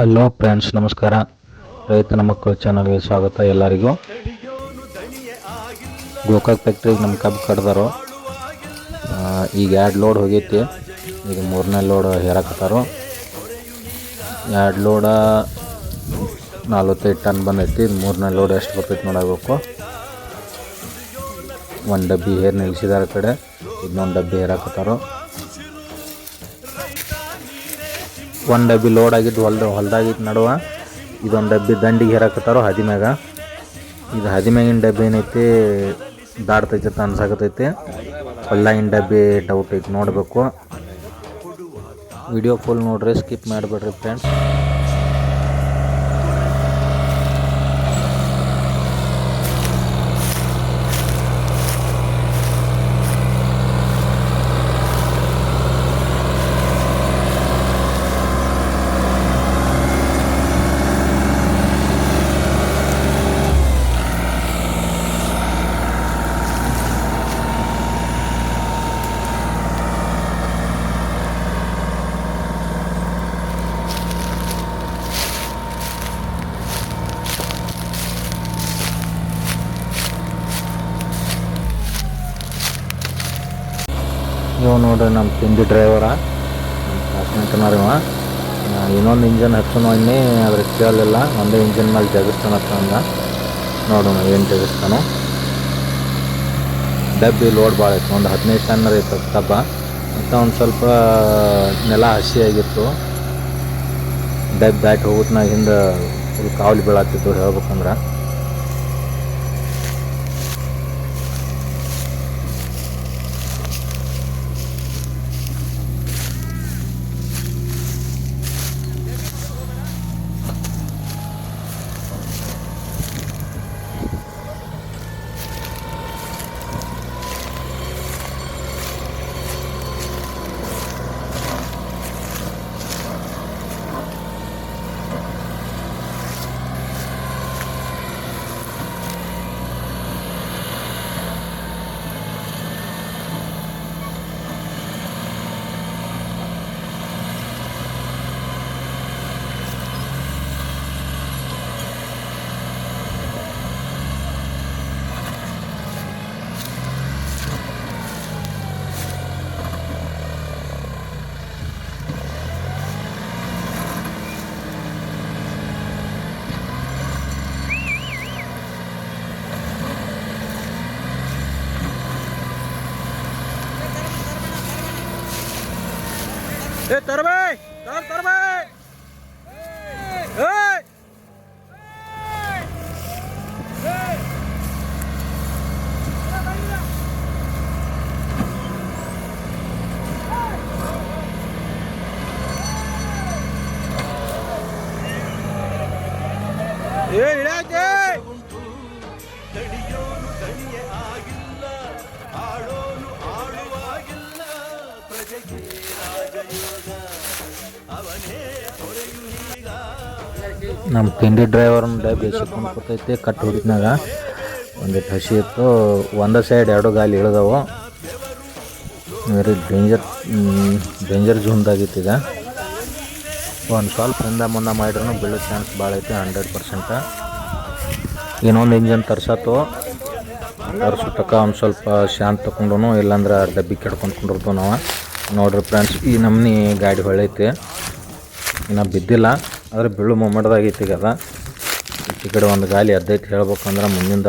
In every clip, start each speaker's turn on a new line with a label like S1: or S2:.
S1: Hello friends ನಮಸ್ಕಾರ. ರೈತನ ಮಕ್ಕಳು ಚಾನಲ್ಗೆ ಸ್ವಾಗತ ಎಲ್ಲರಿಗೂ. ಗೋಕಾಕ್ ಫ್ಯಾಕ್ಟ್ರಿಗೆ ನಮ್ಮ ಕಬ್ಬು ಕಡ್ದಾರು ಈಗ ಎರಡು ಲೋಡ್ ಹೋಗೈತಿ. ಈಗ ಮೂರನೇ ಲೋಡ್ ಹೇರಕತ್ತಾರು. ಎರಡು ಲೋಡ ನಲ್ವತ್ತೈದು ಟನ್ ಬಂದೈತಿ. ಮೂರನೇ ಲೋಡ್ ಎಷ್ಟು ಬರ್ತೈತಿ ನೋಡಬೇಕು ಒಂದು ಡಬ್ಬಿ ಹೇರ್ ನಿಲ್ಸಿದಾರ ಆ ಕಡೆ. ಇನ್ನೊಂದು ಡಬ್ಬಿ ಹೇರಾಕತ್ತಾರು. ಒಂದು ಡಬ್ಬಿ ಲೋಡ್ ಆಗಿದ್ದು ಹೊಲ್ದ ಹೊಲ್ದಾಗಿತ್ತು ನಡುವ ಇದೊಂದು ಡಬ್ಬಿ ದಂಡಿಗೆ ಹೇರಾಕತ್ತಾರೋ ಹದಿಮ್ಯಾಗ. ಇದು ಹದಿಮ್ಯಾಗಿನ ಡಬ್ಬಿ ಏನೈತಿ, ದಾಡ್ತೈತೆ ಅನ್ಸಾಕತೈತಿ ಹೊಲ್ದಾಗಿನ ಡಬ್ಬಿ ಡೌಟ್ ಐತಿ, ನೋಡಬೇಕು. ವಿಡಿಯೋ ಫುಲ್ ನೋಡ್ರಿ ಸ್ಕಿಪ್ ಮಾಡಿಬಿಡ್ರಿ ಫ್ರೆಂಡ್ಸ್ ಇವ ನೋಡ್ರಿ ನಮ್ಮ ತಿಂಡಿ ಡ್ರೈವರ ಇವ. ಇನ್ನೊಂದು ಇಂಜನ್ ಹಚ್ಚೋನು ಅದ್ರ ಕೇಳಲಿಲ್ಲ. ಒಂದೇ ಇಂಜಿನ್ ಮೇಲೆ ಜಗಿಸ್ತಾನ ಅಂದ. ನೋಡೋಣ ಏನು ಜಗಿಸ್ತಾನೋ ಡಬ್ಬಿ ಲೋಡ್ ಭಾಳ ಇತ್ತು ಒಂದು ಹದಿನೈದು ಟನ್ ಐತೆ ಡಬ್ಬ. ಮತ್ತು ಒಂದು ಸ್ವಲ್ಪ, ನೆಲ ಹಸಿ ಆಗಿತ್ತು. ಡಬ್ಬಿ ದಾಟಿ ಹೋಗುತ್ನ ಹಿಂದೆ ಫುಲ್ ಕಾವಲಿ ಬೀಳತ್ತಿತ್ತು ಹೇಳ್ಬೇಕಂದ್ರೆ.
S2: એ તરબે તર તરબે એ Yeah, you like that?
S1: ನಮ್ಮ ತಿಂಡಿ ಡ್ರೈವರ್ನ ಡಬ್ಬಿ ಸಿಕ್ಕೊಂಡು ಕೊಡ್ತೈತಿ ಕಟ್ ಹೊಡಿದ್ನಾಗ ಒಂದಿಟ್ಟು ಹಸಿ ಇತ್ತು. ಒಂದು ಸೈಡ್ ಎರಡು ಗಾಲಿ ಇಳಿದವು. ವೆರಿ ಡೇಂಜರ್ ಡೇಂಜರ್ ಜೂನ್ದಾಗಿತ್ತು ಈಗ ಒಂದು ಸ್ವಲ್ಪ ಹಿಂದೆ ಮುಂದೆ ಮಾಡಿದ್ರು ಬೀಳೋ ಚಾನ್ಸ್ ಭಾಳ ಐತೆ ಹಂಡ್ರೆಡ್ ಪರ್ಸೆಂಟ ಇನ್ನೊಂದು ಇಂಜನ್ ತರ್ಸತ್ತು ತರ್ಸೋ ತಕ್ಕ ಒಂದು ಸ್ವಲ್ಪ ಶಾಂತ ತಗೊಂಡು ಇಲ್ಲಾಂದ್ರೆ ಡಬ್ಬಿ ಕೆಡ್ಕೊಂಡು ಕುಂಡಿರ್ತೀವಿ ನಾವು. ನೋಡ್ರಿ ಫ್ರೆಂಡ್ಸ್ ಈ ನಮ್ಮನಿ ಗಾಡಿ ಹೊಳೈತಿ. ಇನ್ನು ಬಿದ್ದಿಲ್ಲ, ಆದರೆ ಬೀಳು ಮೊಮ್ಮಟದಾಗೈತಿ ಈಗ ಅದ. ಈ ಕಡೆ ಒಂದು ಗಾಲಿ ಎದ್ದೈತಿ ಹೇಳ್ಬೇಕಂದ್ರೆ ಮುಂದಿಂದ.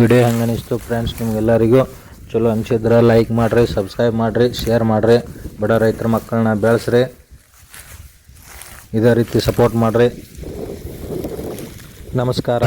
S1: ವಿಡಿಯೋ ಹೆಂಗೆ ಅನಿಸ್ತು ಫ್ರೆಂಡ್ಸ್ ನಿಮಗೆಲ್ಲರಿಗೂ? ಚಲೋ ಅನಿಸಿದ್ರೆ ಲೈಕ್ ಮಾಡಿರಿ ಸಬ್ಸ್ಕ್ರೈಬ್ ಮಾಡಿರಿ ಶೇರ್ ಮಾಡಿರಿ. ಬಡ ರೈತರ ಮಕ್ಕಳನ್ನ ಬೆಳೆಸ್ರಿ. ಇದೇ ರೀತಿ ಸಪೋರ್ಟ್ ಮಾಡಿರಿ. ನಮಸ್ಕಾರ.